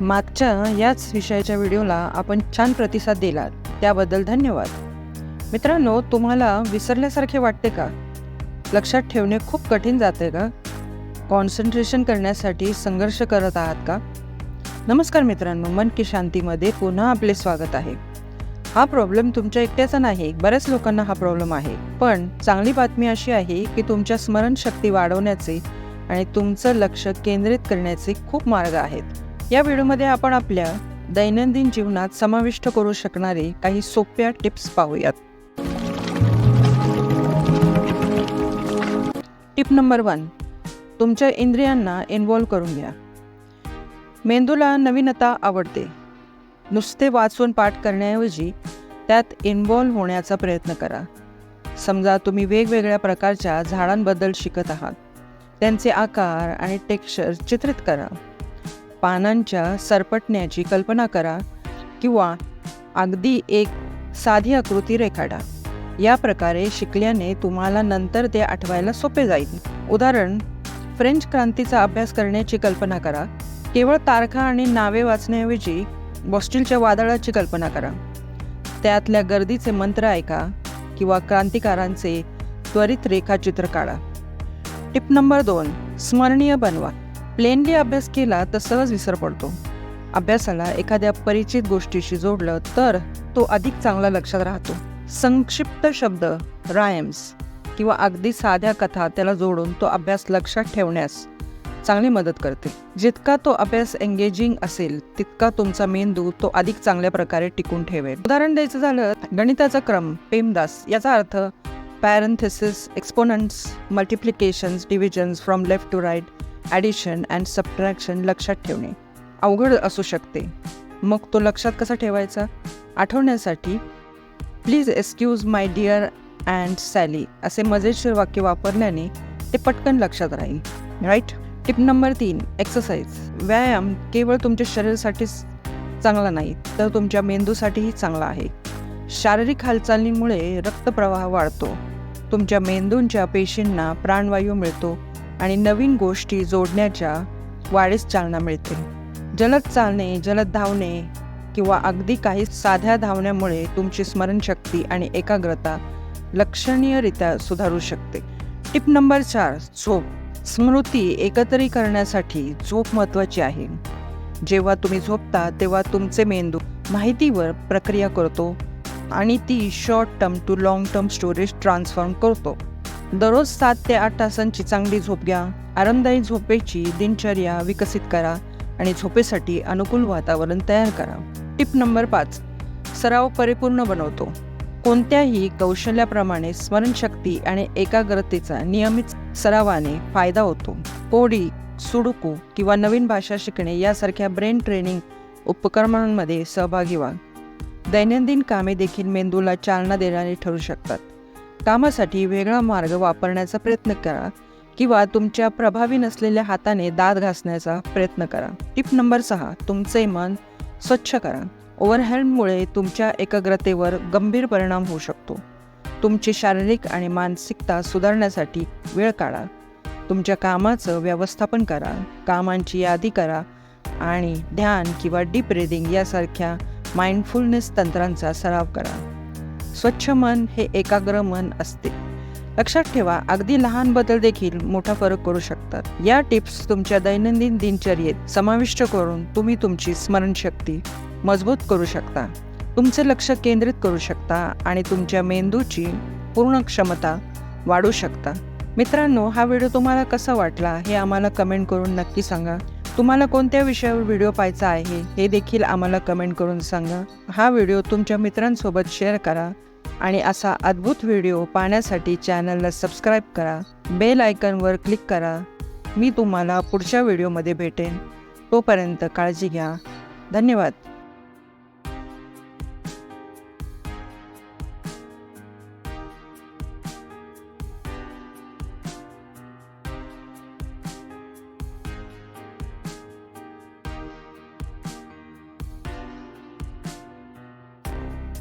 मागच्या याच विषयाच्या व्हिडिओला आपण छान प्रतिसाद दिलात. त्याबद्दल धन्यवाद. मित्रांनो तुम्हाला विसरल्यासारखे वाटते का? लक्षात ठेवणे खूप कठीण जाते का? कॉन्सन्ट्रेशन करण्यासाठी संघर्ष करत आहात का? नमस्कार मित्रांनो मन की शांतीमध्ये पुन्हा आपले स्वागत आहे. हा प्रॉब्लेम तुमच्या एकट्याचा नाही बऱ्याच लोकांना हा प्रॉब्लेम आहे. पण चांगली बातमी अशी आहे की तुमच्या स्मरणशक्ती वाढवण्याचे आणि तुमचं लक्ष केंद्रित करण्याचे खूप मार्ग आहेत. या व्हिडिओमध्ये आपण आपल्या दैनंदिन जीवनात समाविष्ट करू शकणारे काही सोप्या टिप्स पाहूयात. टिप नंबर वन तुमच्या इंद्रियांना इन्वॉल्व करून घ्या. मेंदूला नवीनता आवडते. नुसते वाचून पाठ करण्याऐवजी त्यात इन्व्हॉल्व होण्याचा प्रयत्न करा. समजा तुम्ही वेगवेगळ्या प्रकारच्या झाडांबद्दल शिकत आहात. त्यांचे आकार आणि टेक्स्चर चित्रित करा. पानांच्या सरपटण्याची कल्पना करा किंवा अगदी एक साधी आकृती रेखाटा या प्रकारे शिकल्याने तुम्हाला नंतर ते आठवायला सोपे जाईल. उदाहरण फ्रेंच क्रांतीचा अभ्यास करण्याची कल्पना करा. केवळ तारखा आणि नावे वाचण्याऐवजी बॉस्टिलच्या वादळाची कल्पना करा. त्यातल्या गर्दीचे मंत्र ऐका किंवा क्रांतिकारांचे त्वरित रेखाचित्र काढा. टिप नंबर दोन स्मरणीय बनवा. प्लेनली अभ्यास केला तर सहज विसर पडतो. अभ्यासाला एखाद्या परिचित गोष्टीशी जोडलं तर तो अधिक चांगला लक्षात राहतो. संक्षिप्त शब्द रायम्स किंवा अगदी साध्या कथा त्याला जोडून तो अभ्यास लक्षात ठेवण्यास चांगली मदत करते. जितका तो अभ्यास एंगेजिंग असेल तितका तुमचा मेंदू तो अधिक चांगल्या प्रकारे टिकून ठेवेल. उदाहरण द्यायचं झालं गणिताचा क्रम पेमदास याचा अर्थ parenthesis exponents multiplications divisions from left to right addition and subtraction लक्षात ठेवणे अवघड असू शकते. मग तो लक्षात कसा ठेवायचा? आठवण्यासाठी please excuse my dear and Sally असे मजेशीर वाक्य वापरल्याने ते पटकन लक्षात राहील. राईट टिप नंबर तीन एक्सरसाइज व्यायाम केवळ तुमच्या शरीरासाठीच चांगला नाही तर तुमच्या मेंदूसाठीही चांगला आहे. शारीरिक हालचालींमुळे रक्तप्रवाह वाढतो. तुमच्या मेंदूंच्या पेशींना प्राणवायू मिळतो. आणि नवीन गोष्टी जोडण्याच्या वाढीस चालना मिळते. जलद चालणे जलद धावणे किंवा अगदी काही साध्या धावण्यामुळे तुमची स्मरणशक्ती आणि एकाग्रता लक्षणीयरित्या सुधारू शकते. टिप नंबर चार झोप. स्मृती एकत्री करण्यासाठी झोप महत्त्वाची आहे. जेव्हा तुम्ही झोपता तेव्हा तुमचे मेंदू माहितीवर प्रक्रिया करतो आणि ती short term to long term storage transform करतो. दररोज सात ते आठ तासांची चांगली झोप घ्या. आरामदायी झोपेची दिनचर्या विकसित करा आणि झोपेसाठी अनुकूल वातावरण तयार करा. टिप नंबर पाच सराव परिपूर्ण बनवतो. कोणत्याही कौशल्याप्रमाणे स्मरणशक्ती आणि एकाग्रतेचा नियमित सरावाने फायदा होतो. कोडी सुडुकू किंवा नवीन भाषा शिकणे यासारख्या ब्रेन ट्रेनिंग उपक्रमांमध्ये सहभागी व्हा. दैनंदिन कामे देखील मेंदूला चालना देणारी ठरू शकतात. कामासाठी वेगळा मार्ग वापरण्याचा प्रयत्न करा किंवा तुमच्या प्रभावी नसलेल्या हाताने दात घासण्याचा प्रयत्न करा. टिप नंबर सहा तुमचे मन स्वच्छ करा. ओव्हरहेल्डमुळे तुमच्या एकाग्रतेवर गंभीर परिणाम होऊ शकतो. तुमची शारीरिक आणि मानसिकता सुधारण्यासाठी वेळ काढा. तुमच्या कामाचं व्यवस्थापन करा. कामांची यादी करा आणि ध्यान किंवा डीप ब्रिदिंग यासारख्या माइंडफुलनेस तंत्रांचा सराव करा. स्वच्छ मन हे एकाग्र मन असते. लक्षात ठेवा अगदी लहान बदल देखील मोठा फरक करू शकतात. या टिप्स तुमच्या दैनंदिन दिनचर्येत समाविष्ट करून तुम्ही तुमची स्मरणशक्ती मजबूत करू शकता. तुमचे लक्ष केंद्रित करू शकता आणि तुमच्या मेंदूची पूर्ण क्षमता वाढू शकता. मित्रांनो हा व्हिडिओ तुम्हाला कसा वाटला हे आम्हाला कमेंट करून नक्की सांगा. तुम्हाला कोणत्या विषयावर व्हिडिओ पाहायचा आहे हे देखील आम्हाला कमेंट करून सांगा. हा व्हिडिओ तुमच्या मित्रांसोबत शेअर करा आणि असा अद्भुत व्हिडिओ पाहण्यासाठी चॅनलला सबस्क्राईब करा. बेल आयकनवर क्लिक करा. मी तुम्हाला पुढच्या व्हिडिओमध्ये भेटेन. तोपर्यंत काळजी घ्या. धन्यवाद.